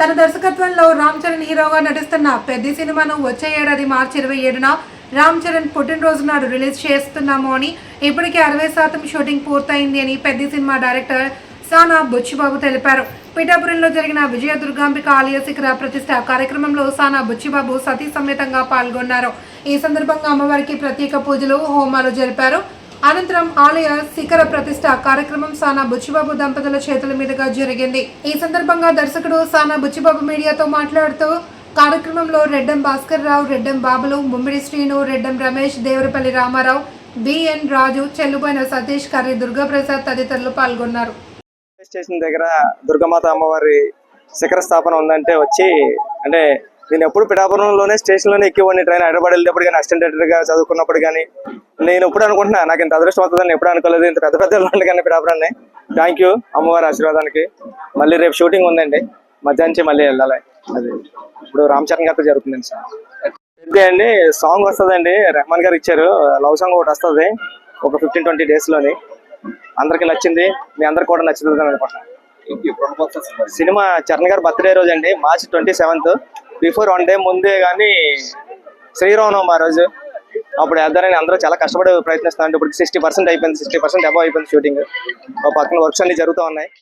తన దర్శకత్వంలో రామ్ చరణ్ హీరోగా నటిస్తున్న పెద్ద సినిమాను వచ్చే ఏడాది మార్చి ఇరవై ఏడున రామ్ చరణ్ పుట్టినరోజు నాడు రిలీజ్ చేస్తున్నాము అని ఇప్పటికే అరవై శాతం షూటింగ్ పూర్తయింది అని పెద్ద సినిమా డైరెక్టర్ సానా బుచ్చిబాబు తెలిపారు. పిఠాపురంలో జరిగిన విజయ దుర్గాంబిక ఆలయ శిఖర ప్రతిష్ట కార్యక్రమంలో సానా బుచ్చిబాబు సతీ సమేతంగా పాల్గొన్నారు. ఈ సందర్భంగా అమ్మవారికి ప్రత్యేక పూజలు హోమాలు జరిపారు. అనంతరం ఆలయ శిఖర ప్రతిష్ట కార్యక్రమం సానా బుచ్చిబాబు దంపతుల చేతుల మీదుగా జరిగింది. ఈ సందర్భంగా దర్శకుడు సానా బుచ్చిబాబు మీడియాతో మాట్లాడుతూ కార్యక్రమంలో రెడ్డం భాస్కర్ రావు రెడ్డం బాబులు ముమ్మిడి శ్రీను రెడ్డం రమేష్ దేవరపల్లి రామారావు బిఎన్ రాజు చెల్లుబోయిన సతీష్ కర్రి దుర్గాప్రసాద్ తదితరులు పాల్గొన్నారు. స్టేషన్ దగ్గర దుర్గమాత అమ్మవారి శిఖర స్థాపన ఉందంటే వచ్చి అంటే నేను ఎప్పుడు పిఠాపురంలోనే స్టేషన్లోనే ఎక్కివ్వండి ట్రైన్ హైదరాబాద్ వెళ్ళేటప్పుడు కానీ అసిస్టెంట్గా చదువుకున్నప్పుడు కానీ. నేను ఎప్పుడు అనుకుంటున్నా నాకు ఇంత అదృష్టం అవుతుందని ఎప్పుడు అనుకోలేదు. ఇంత పెద్ద పెద్ద వాళ్ళు కానీ పిఠాపురాన్ని. థ్యాంక్ యూ అమ్మవారి ఆశీర్వాదానికి. మళ్ళీ రేపు షూటింగ్ ఉందండి. మధ్యాహ్నం మళ్ళీ వెళ్ళాలి. అది ఇప్పుడు రామ్ చరణ్ గారితో జరుగుతుందండి సార్ పెద్ద అండి సాంగ్ వస్తుందండి. రెహమాన్ గారు ఇచ్చారు. లవ్ సాంగ్ ఒకటి వస్తుంది. ఒక ఫిఫ్టీన్ ట్వంటీ డేస్లోని. అందరికి నచ్చింది. మీ అందరికి కూడా నచ్చుతుంది అనుకుంటున్నాను సినిమా చరణ్ గారి బర్త్డే రోజు అండి. March twenty seventh before one day ముందే కానీ శ్రీరామనవమి ఆ రోజు. అప్పుడు వేద్దారని అందరూ చాలా కష్టపడి ప్రయత్నిస్తున్నారు ఇప్పుడు సిక్స్టీ పర్సెంట్ అయిపోయింది సిక్స్టీ పర్సెంట్ అబౌవ్ అయిపోయింది షూటింగ్ పక్కన వర్క్స్ అన్ని జరుగుతూ ఉన్నాయి.